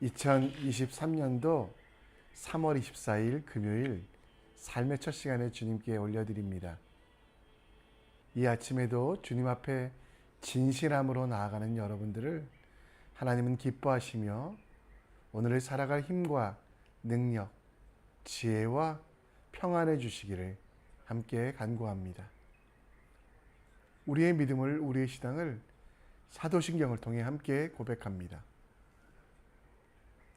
할렐루야. 2023년도 3월 24일 금요일 삶의 첫 시간에 주님께 올려드립니다. 이 아침에도 주님 앞에 진실함으로 나아가는 여러분들을 하나님은 기뻐하시며 오늘을 살아갈 힘과 능력, 지혜와 평안해 주시기를 함께 간구합니다. 우리의 믿음을, 우리의 신앙을 사도신경을 통해 함께 고백합니다.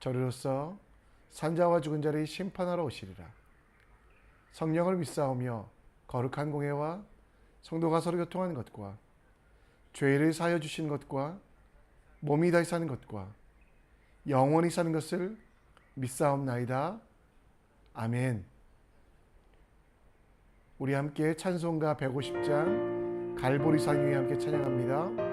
저리로서 산자와 죽은 자를 심판하러 오시리라. 성령을 믿사오며 거룩한 공예와 성도가 서로 교통하는 것과 죄를 사여 주신 것과 몸이 다시 사는 것과 영원히 사는 것을 믿사옵나이다. 아멘. 우리 함께 찬송가 150장 갈보리산 위에 함께 찬양합니다.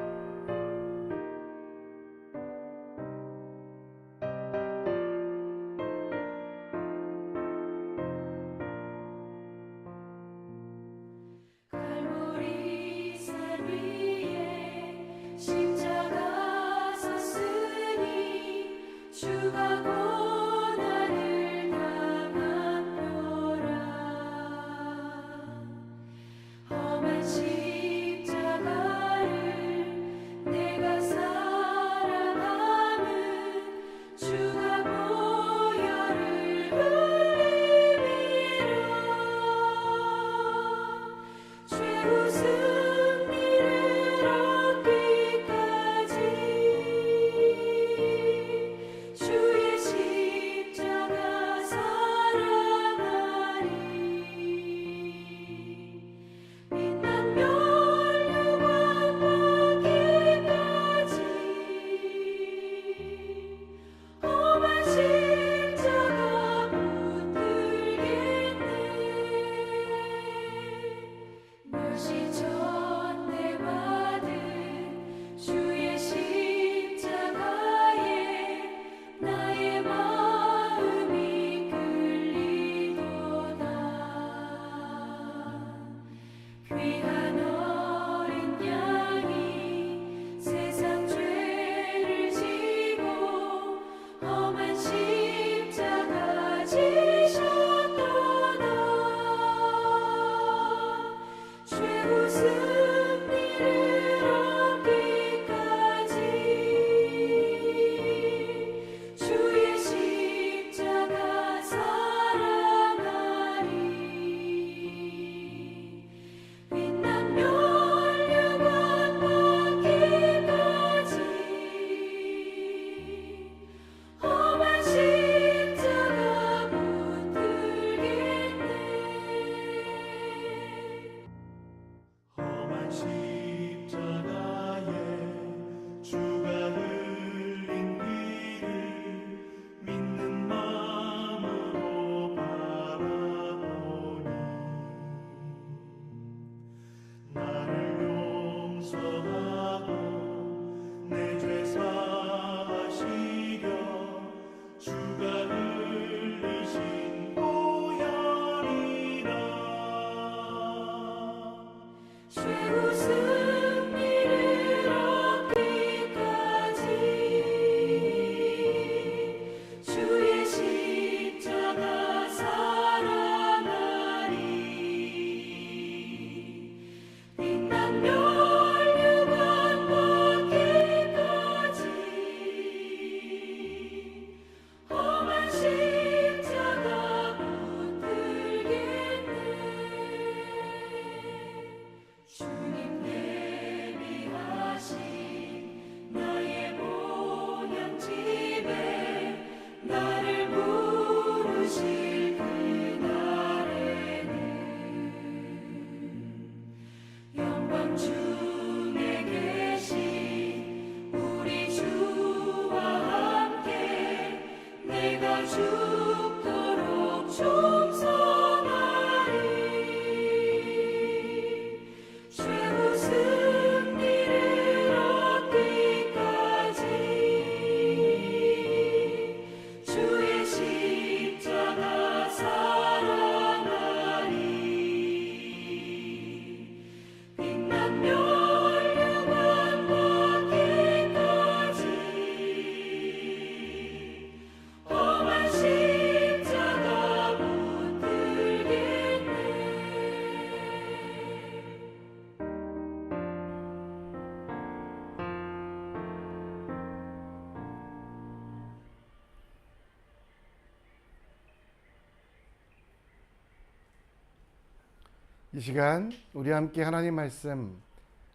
이 시간 우리 함께 하나님 말씀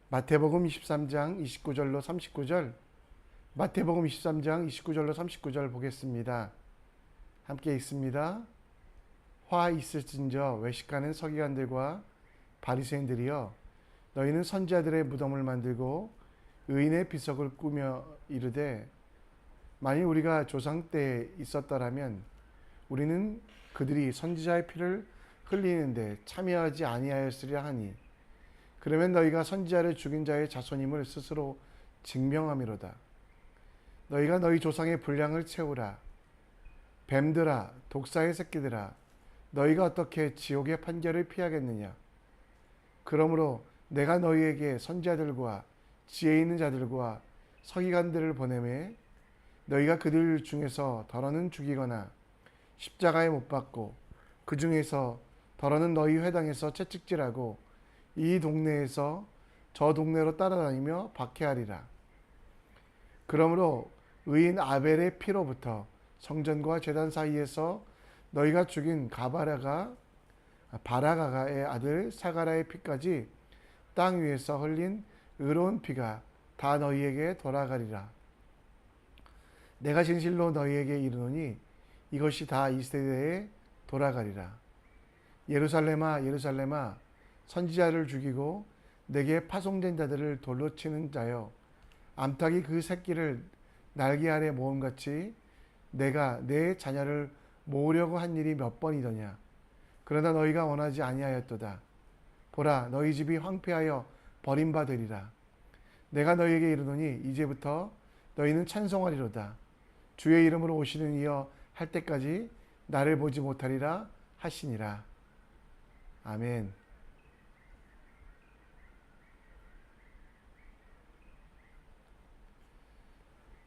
마태복음 23장 29절로 39절 마태복음 23장 29절로 39절 보겠습니다. 함께 읽습니다. 화 있을진저 외식하는 서기관들과 바리새인들이여 너희는 선지자들의 무덤을 만들고 의인의 비석을 꾸며 이르되 만일 우리가 조상 때에 있었더라면 우리는 그들이 선지자의 피를 흘리는데 참여하지 아니하였으리라 하니 그러면 너희가 선지자를 죽인 자의 자손임을 스스로 증명함이로다. 너희가 너희 조상의 분량을 채우라. 뱀들아, 독사의 새끼들아, 너희가 어떻게 지옥의 판결을 피하겠느냐? 그러므로 내가 너희에게 선지자들과 지혜 있는 자들과 서기관들을 보내매 너희가 그들 중에서 더러는 죽이거나 십자가에 못 박고 그 중에서 더러는 너희 회당에서 채찍질하고 이 동네에서 저 동네로 따라다니며 박해하리라. 그러므로 의인 아벨의 피로부터 성전과 제단 사이에서 너희가 죽인 가바라가 바라가가의 아들 사가라의 피까지 땅 위에서 흘린 의로운 피가 다 너희에게 돌아가리라. 내가 진실로 너희에게 이르노니 이것이 다 이 세대에 돌아가리라. 예루살렘아 예루살렘아 선지자를 죽이고 내게 파송된 자들을 돌로 치는 자여 암탉이 그 새끼를 날개 아래 모음같이 내가 내 자녀를 모으려고 한 일이 몇 번이더냐? 그러나 너희가 원하지 아니하였도다. 보라 너희 집이 황폐하여 버림받으리라. 내가 너희에게 이르노니 이제부터 너희는 찬송하리로다. 주의 이름으로 오시는 이여 할 때까지 나를 보지 못하리라 하시니라 아멘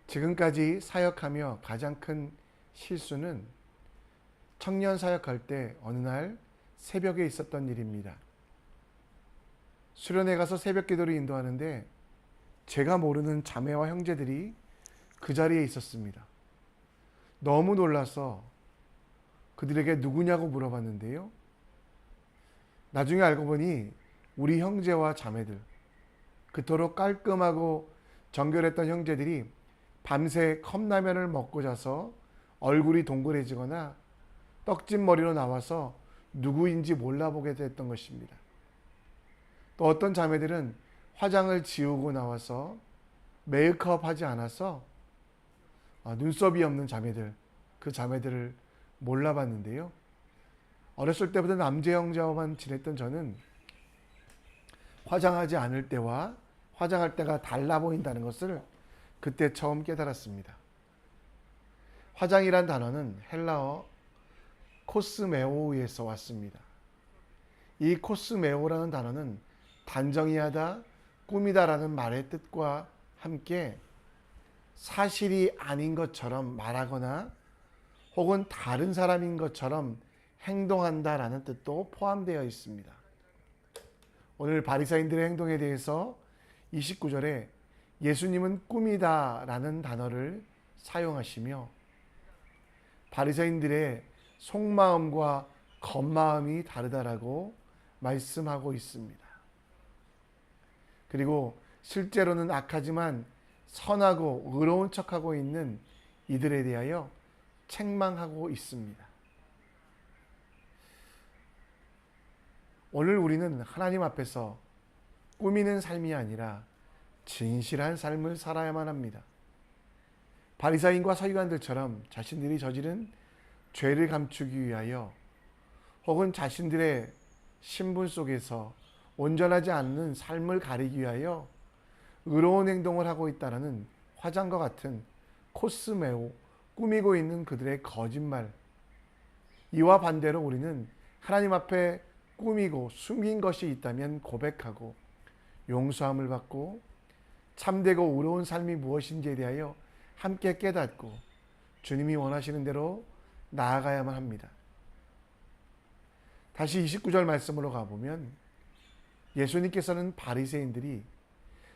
지금까지 사역하며 가장 큰 실수는 청년 사역할 때 어느 날 새벽에 있었던 일입니다. 수련회 가서 새벽 기도를 인도하는데 제가 모르는 자매와 형제들이 그 자리에 있었습니다. 너무 놀라서 그들에게 누구냐고 물어봤는데요. 나중에 알고 보니 우리 형제와 자매들, 그토록 깔끔하고 정결했던 형제들이 밤새 컵라면을 먹고 자서 얼굴이 동그래지거나 떡진 머리로 나와서 누구인지 몰라보게 됐던 것입니다. 또 어떤 자매들은 화장을 지우고 나와서 메이크업 하지 않아서 아, 눈썹이 없는 자매들, 그 자매들을 몰라봤는데요. 어렸을 때부터 남재 형제와만 지냈던 저는 화장하지 않을 때와 화장할 때가 달라 보인다는 것을 그때 처음 깨달았습니다. 화장이란 단어는 헬라어 코스메오에서 왔습니다. 이 코스메오라는 단어는 단정히하다, 꾸미다라는 말의 뜻과 함께 사실이 아닌 것처럼 말하거나 혹은 다른 사람인 것처럼 행동한다라는 뜻도 포함되어 있습니다. 오늘 바리사인들의 행동에 대해서 29절에 예수님은 꿈이다라는 단어를 사용하시며 바리새인들의 속마음과 겉마음이 다르다라고 말씀하고 있습니다. 그리고 실제로는 악하지만 선하고 의로운 척하고 있는 이들에 대하여 책망하고 있습니다. 오늘 우리는 하나님 앞에서 꾸미는 삶이 아니라 진실한 삶을 살아야만 합니다. 바리사인과 서기관들처럼 자신들이 저지른 죄를 감추기 위하여 혹은 자신들의 신분 속에서 온전하지 않는 삶을 가리기 위하여 의로운 행동을 하고 있다는 화장과 같은 코스메오 꾸미고 있는 그들의 거짓말 이와 반대로 우리는 하나님 앞에 꾸미고 숨긴 것이 있다면 고백하고 용서함을 받고 참되고 의로운 삶이 무엇인지에 대하여 함께 깨닫고 주님이 원하시는 대로 나아가야만 합니다. 다시 29절 말씀으로 가보면 예수님께서는 바리새인들이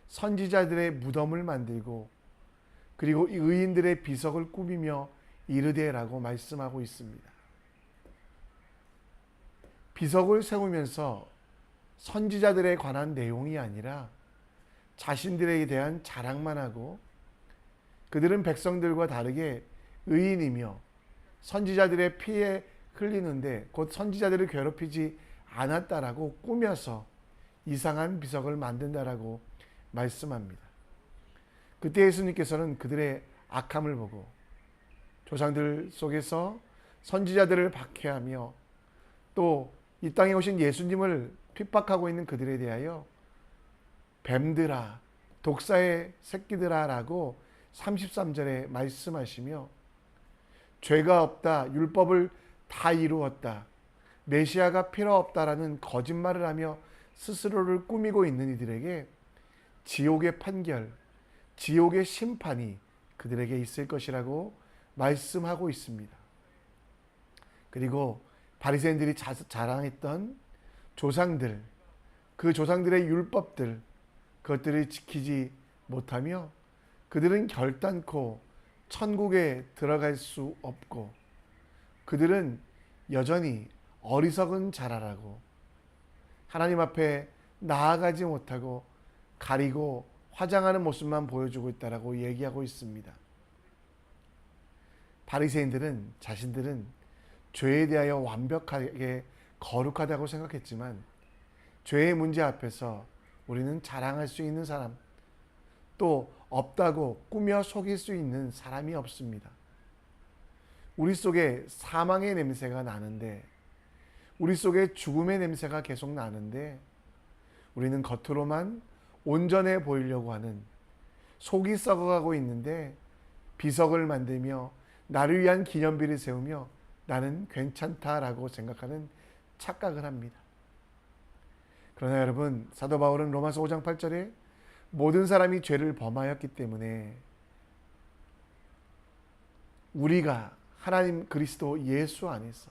선지자들의 무덤을 만들고 그리고 의인들의 비석을 꾸미며 이르되라고 말씀하고 있습니다. 비석을 세우면서 선지자들에 관한 내용이 아니라 자신들에 대한 자랑만 하고 그들은 백성들과 다르게 의인이며 선지자들의 피에 흘리는데 곧 선지자들을 괴롭히지 않았다라고 꾸며서 이상한 비석을 만든다라고 말씀합니다. 그때 예수님께서는 그들의 악함을 보고 조상들 속에서 선지자들을 박해하며 또 이 땅에 오신 예수님을 핍박하고 있는 그들에 대하여 뱀들아 독사의 새끼들아라고 33절에 말씀하시며 죄가 없다 율법을 다 이루었다 메시아가 필요 없다라는 거짓말을 하며 스스로를 꾸미고 있는 이들에게 지옥의 판결 지옥의 심판이 그들에게 있을 것이라고 말씀하고 있습니다. 그리고 바리새인들이 자- 자랑했던 조상들 그 조상들의 율법들 그것들을 지키지 못하며 그들은 결단코 천국에 들어갈 수 없고 그들은 여전히 어리석은 자라라고 하나님 앞에 나아가지 못하고 가리고 화장하는 모습만 보여주고 있다라고 얘기하고 있습니다. 바리새인들은 자신들은 죄에 대하여 완벽하게 거룩하다고 생각했지만 죄의 문제 앞에서 우리는 자랑할 수 있는 사람 또 없다고 꾸며 속일 수 있는 사람이 없습니다. 우리 속에 사망의 냄새가 나는데 우리 속에 죽음의 냄새가 계속 나는데 우리는 겉으로만 온전해 보이려고 하는 속이 썩어가고 있는데 비석을 만들며 나를 위한 기념비를 세우며 나는 괜찮다라고 생각하는 착각을 합니다. 그러나 여러분 사도 바울은 로마서 5장 8절에 모든 사람이 죄를 범하였기 때문에 우리가 하나님 그리스도 예수 안에서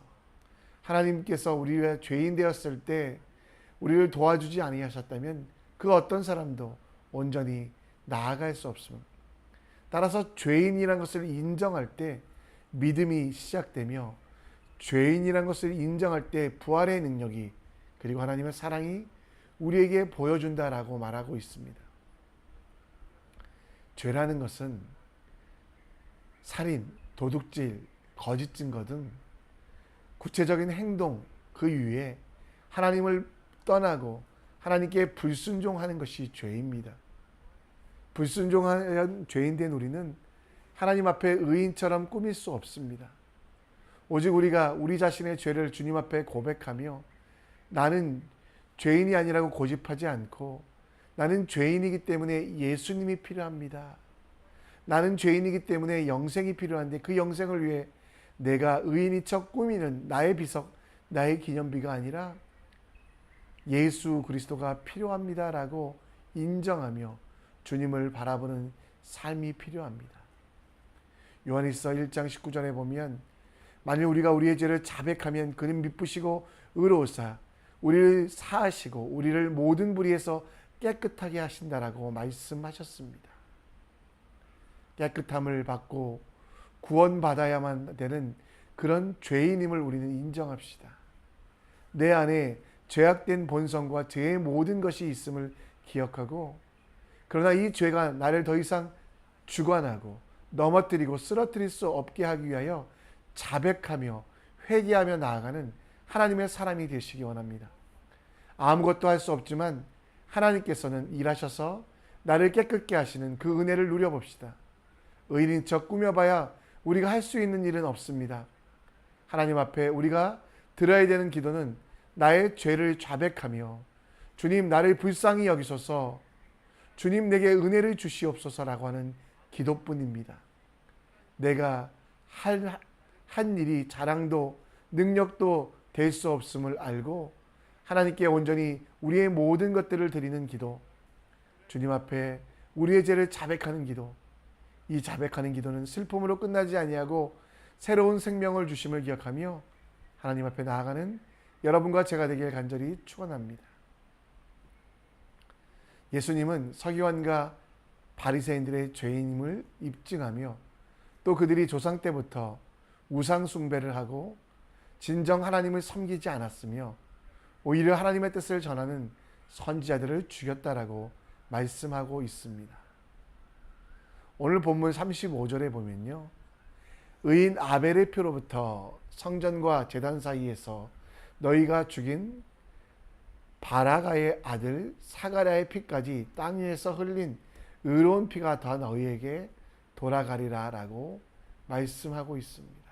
하나님께서 우리가 죄인 되었을 때 우리를 도와주지 아니하셨다면 그 어떤 사람도 온전히 나아갈 수 없습니다. 따라서 죄인이란 것을 인정할 때 믿음이 시작되며 죄인이란 것을 인정할 때 부활의 능력이 그리고 하나님의 사랑이 우리에게 보여준다라고 말하고 있습니다. 죄라는 것은 살인, 도둑질, 거짓 증거 등 구체적인 행동 그 위에 하나님을 떠나고 하나님께 불순종하는 것이 죄입니다. 불순종한 죄인 된 우리는 하나님 앞에 의인처럼 꾸밀 수 없습니다. 오직 우리가 우리 자신의 죄를 주님 앞에 고백하며 나는 죄인이 아니라고 고집하지 않고 나는 죄인이기 때문에 예수님이 필요합니다. 나는 죄인이기 때문에 영생이 필요한데 그 영생을 위해 내가 의인이 척 꾸미는 나의 비석, 나의 기념비가 아니라 예수 그리스도가 필요합니다라고 인정하며 주님을 바라보는 삶이 필요합니다. 요한일서 1장 19절에 보면 만일 우리가 우리의 죄를 자백하면 그는 미쁘시고 의로우사 우리를 사하시고 우리를 모든 불의에서 깨끗하게 하신다라고 말씀하셨습니다. 깨끗함을 받고 구원받아야만 되는 그런 죄인임을 우리는 인정합시다. 내 안에 죄악된 본성과 죄의 모든 것이 있음을 기억하고 그러나 이 죄가 나를 더 이상 주관하고 넘어뜨리고 쓰러뜨릴 수 없게 하기 위하여 자백하며 회개하며 나아가는 하나님의 사람이 되시기 원합니다. 아무것도 할 수 없지만 하나님께서는 일하셔서 나를 깨끗게 하시는 그 은혜를 누려봅시다. 의인인 척 꾸며봐야 우리가 할 수 있는 일은 없습니다. 하나님 앞에 우리가 들어야 되는 기도는 나의 죄를 자백하며 주님 나를 불쌍히 여기소서 주님 내게 은혜를 주시옵소서라고 하는 기도뿐입니다. 내가 할, 한 일이 자랑도 능력도 될 수 없음을 알고 하나님께 온전히 우리의 모든 것들을 드리는 기도, 주님 앞에 우리의 죄를 자백하는 기도, 이 자백하는 기도는 슬픔으로 끝나지 아니하고 새로운 생명을 주심을 기억하며 하나님 앞에 나아가는 여러분과 제가 되길 간절히 축원합니다. 예수님은 서기관과 바리새인들의 죄인임을 입증하며 또 그들이 조상 때부터 우상 숭배를 하고 진정 하나님을 섬기지 않았으며 오히려 하나님의 뜻을 전하는 선지자들을 죽였다라고 말씀하고 있습니다. 오늘 본문 35절에 보면요. 의인 아벨의 표로부터 성전과 제단 사이에서 너희가 죽인 바라가의 아들 사가랴의 피까지 땅 위에서 흘린 의로운 피가 다 너희에게 돌아가리라라고 말씀하고 있습니다.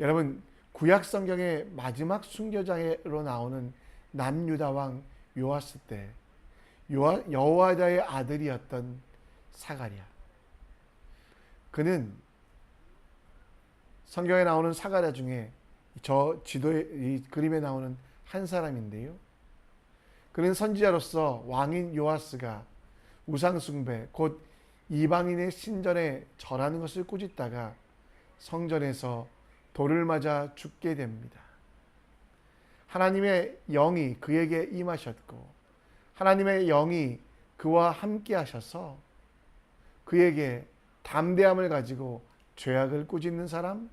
여러분 구약 성경의 마지막 순교자로 나오는 남유다 왕 요아스 때 요아, 여호와다의 아들이었던 사가랴. 그는 성경에 나오는 사가랴 중에 저 지도에 이 그림에 나오는 한 사람인데요. 그는 선지자로서 왕인 요아스가 우상 숭배 곧 이방인의 신전에 절하는 것을 꾸짖다가 성전에서 돌을 맞아 죽게 됩니다. 하나님의 영이 그에게 임하셨고 하나님의 영이 그와 함께 하셔서 그에게 담대함을 가지고 죄악을 꾸짖는 사람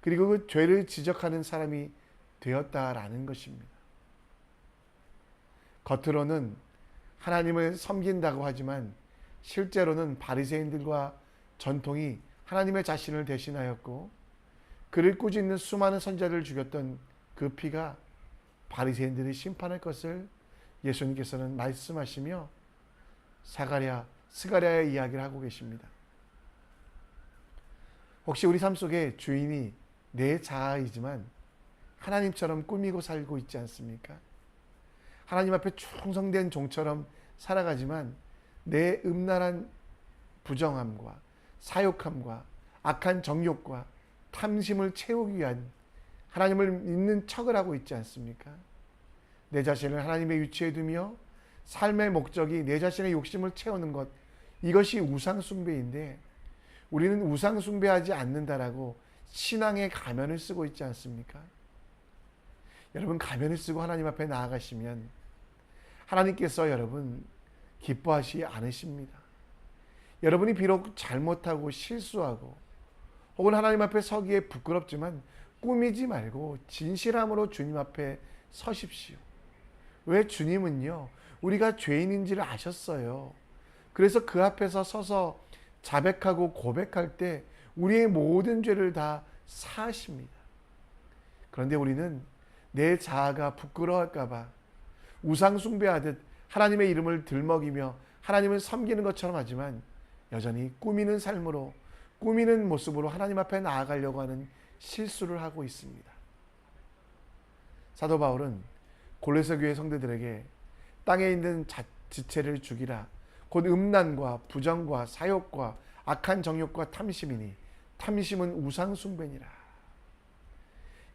그리고 그 죄를 지적하는 사람이 되었다라는 것입니다. 겉으로는 하나님을 섬긴다고 하지만 실제로는 바리새인들과 전통이 하나님의 자신을 대신하였고 그를 꾸짖는 수많은 선자를 죽였던 그 피가 바리새인들이 심판할 것을 예수님께서는 말씀하시며 사가랴 스가랴의 이야기를 하고 계십니다. 혹시 우리 삶 속에 주인이 내 자아이지만 하나님처럼 꾸미고 살고 있지 않습니까? 하나님 앞에 충성된 종처럼 살아가지만 내 음란한 부정함과 사욕함과 악한 정욕과 탐심을 채우기 위한 하나님을 믿는 척을 하고 있지 않습니까? 내 자신을 하나님의 위치에 두며 삶의 목적이 내 자신의 욕심을 채우는 것 이것이 우상 숭배인데 우리는 우상 숭배하지 않는다라고 신앙의 가면을 쓰고 있지 않습니까? 여러분 가면을 쓰고 하나님 앞에 나아가시면 하나님께서 여러분 기뻐하시 않으십니다. 여러분이 비록 잘못하고 실수하고 혹은 하나님 앞에 서기에 부끄럽지만 꾸미지 말고 진실함으로 주님 앞에 서십시오. 왜 주님은요, 우리가 죄인인지를 아셨어요. 그래서 그 앞에서 서서 자백하고 고백할 때 우리의 모든 죄를 다 사하십니다. 그런데 우리는 내 자아가 부끄러워할까봐 우상숭배하듯 하나님의 이름을 들먹이며 하나님을 섬기는 것처럼 하지만 여전히 꾸미는 삶으로 꾸미는 모습으로 하나님 앞에 나아가려고 하는 실수를 하고 있습니다. 사도 바울은 골로새 교회 성도들에게 땅에 있는 자, 지체를 죽이라 곧 음란과 부정과 사욕과 악한 정욕과 탐심이니 탐심은 우상 숭배니라.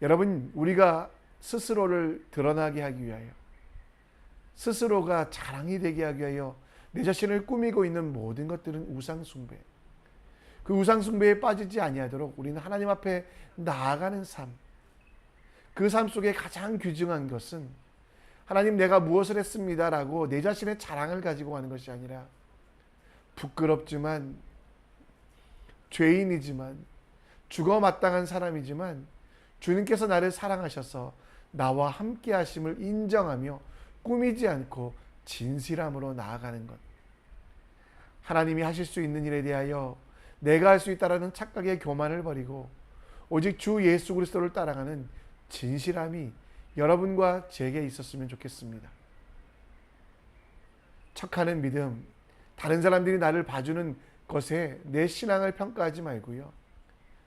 여러분 우리가 스스로를 드러나게 하기 위하여 스스로가 자랑이 되게 하기 위하여 내 자신을 꾸미고 있는 모든 것들은 우상 숭배. 그 우상 숭배에 빠지지 아니하도록 우리는 하나님 앞에 나아가는 삶. 그 삶 속에 가장 귀중한 것은 하나님 내가 무엇을 했습니다라고 내 자신의 자랑을 가지고 하는 것이 아니라 부끄럽지만 죄인이지만 죽어 마땅한 사람이지만 주님께서 나를 사랑하셔서 나와 함께 하심을 인정하며 꾸미지 않고 진실함으로 나아가는 것. 하나님이 하실 수 있는 일에 대하여 내가 할 수 있다라는 착각의 교만을 버리고 오직 주 예수 그리스도를 따라가는 진실함이 여러분과 제게 있었으면 좋겠습니다. 척하는 믿음, 다른 사람들이 나를 봐주는 것에 내 신앙을 평가하지 말고요.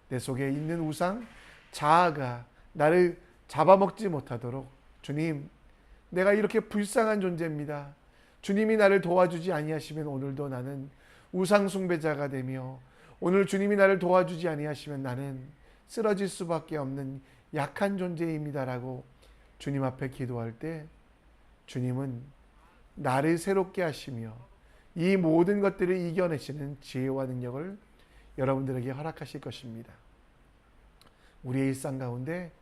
내 속에 있는 우상, 자아가 나를 잡아먹지 못하도록 주님, 내가 이렇게 불쌍한 존재입니다. 주님이 나를 도와주지 아니하시면 오늘도 나는 우상 숭배자가 되며 오늘 주님이 나를 도와주지 아니하시면 나는 쓰러질 수밖에 없는 약한 존재입니다라고 주님 앞에 기도할 때 주님은 나를 새롭게 하시며 이 모든 것들을 이겨내시는 지혜와 능력을 여러분들에게 허락하실 것입니다. 우리의 일상 가운데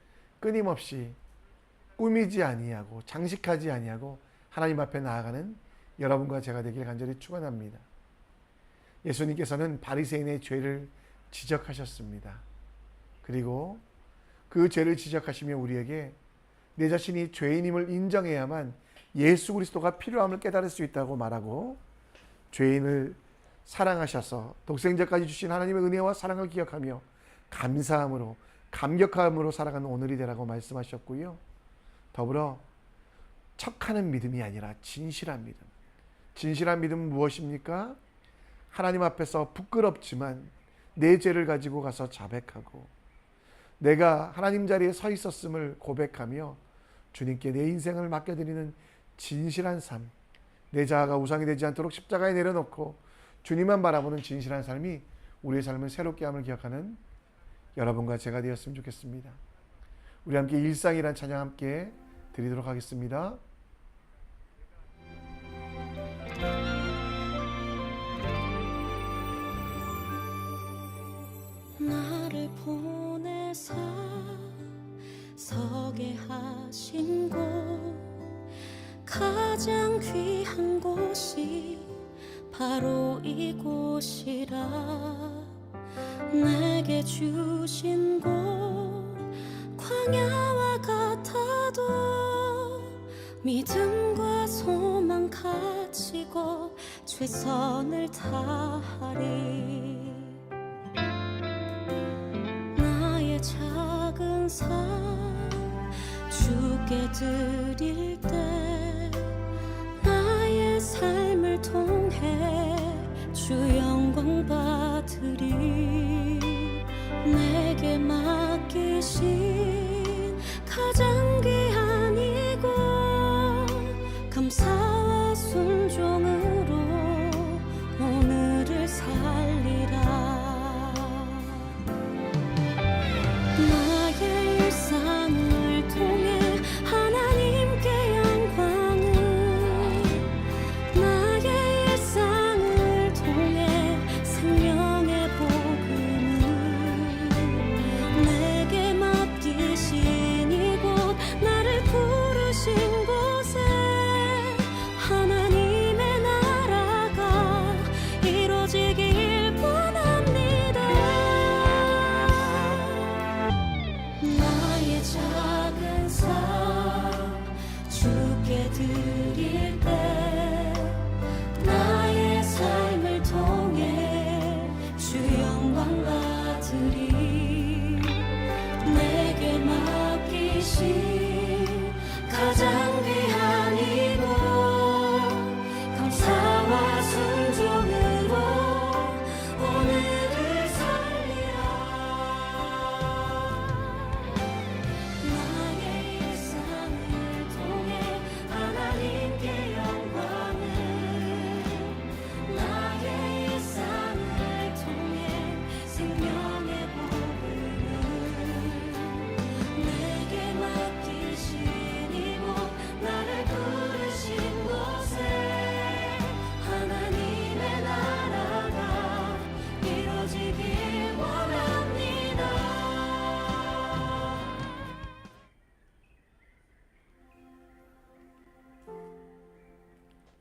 끊임없이 꾸미지 아니하고 장식하지 아니하고 하나님 앞에 나아가는 여러분과 제가 되길 간절히 축원합니다. 예수님께서는 바리새인의 죄를 지적하셨습니다. 그리고 그 죄를 지적하시며 우리에게 내 자신이 죄인임을 인정해야만 예수 그리스도가 필요함을 깨달을 수 있다고 말하고 죄인을 사랑하셔서 독생자까지 주신 하나님의 은혜와 사랑을 기억하며 감사함으로 감격함으로 살아가는 오늘이 되라고 말씀하셨고요. 더불어 척하는 믿음이 아니라 진실한 믿음. 진실한 믿음은 무엇입니까? 하나님 앞에서 부끄럽지만 내 죄를 가지고 가서 자백하고 내가 하나님 자리에 서 있었음을 고백하며 주님께 내 인생을 맡겨드리는 진실한 삶. 내 자아가 우상이 되지 않도록 십자가에 내려놓고 주님만 바라보는 진실한 삶이 우리의 삶을 새롭게 함을 기억하는 여러분과 제가 되었으면 좋겠습니다. 우리 함께 일상이란 찬양 함께 드리도록 하겠습니다. 나를 보내사 서게 하신 곳. 가장 귀한 곳이 바로 이곳이라. 내게 주신 곳 광야와 같아도 믿음과 소망 가지고 최선을 다하리 작은 삶 주께 드릴 때 나의 삶을 통해 주 영광 받으리. 내게 맡기신 가장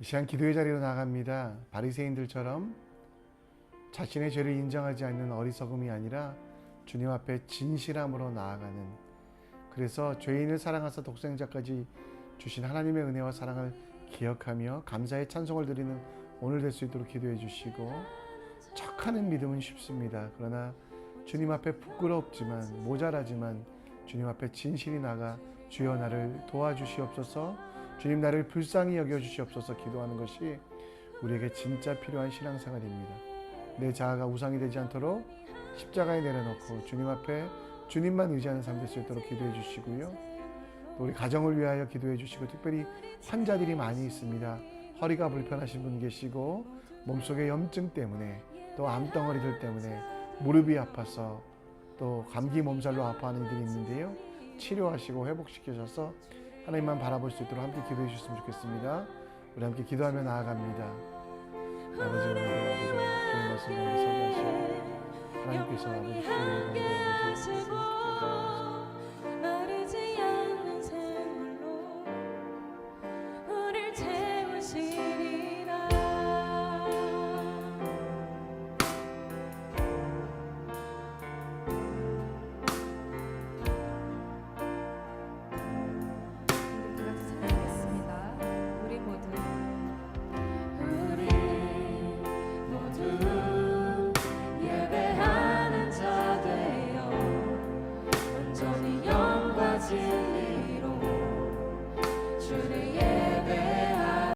시간 기도의 자리로 나갑니다. 바리새인들처럼 자신의 죄를 인정하지 않는 어리석음이 아니라 주님 앞에 진실함으로 나아가는 그래서 죄인을 사랑하사 독생자까지 주신 하나님의 은혜와 사랑을 기억하며 감사의 찬송을 드리는 오늘 될 수 있도록 기도해 주시고 척하는 믿음은 쉽습니다. 그러나 주님 앞에 부끄럽지만 모자라지만 주님 앞에 진실이 나가 주여 나를 도와주시옵소서 주님 나를 불쌍히 여겨 주시옵소서 기도하는 것이 우리에게 진짜 필요한 신앙생활입니다. 내 자아가 우상이 되지 않도록 십자가에 내려놓고 주님 앞에 주님만 의지하는 삶 될 수 있도록 기도해 주시고요. 또 우리 가정을 위하여 기도해 주시고 특별히 환자들이 많이 있습니다. 허리가 불편하신 분 계시고 몸속에 염증 때문에 또 암덩어리들 때문에 무릎이 아파서 또 감기 몸살로 아파하는 이들이 있는데요. 치료하시고 회복시키셔서 하나님만 바라볼 수 있도록 함께 기도해 주셨으면 좋겠습니다. 우리 함께 기도하며 나아갑니다. 아버지 오늘 아버지 주님 말씀 가운데 서게 하시고 하나님께서 아버지 주님 가운데 아버지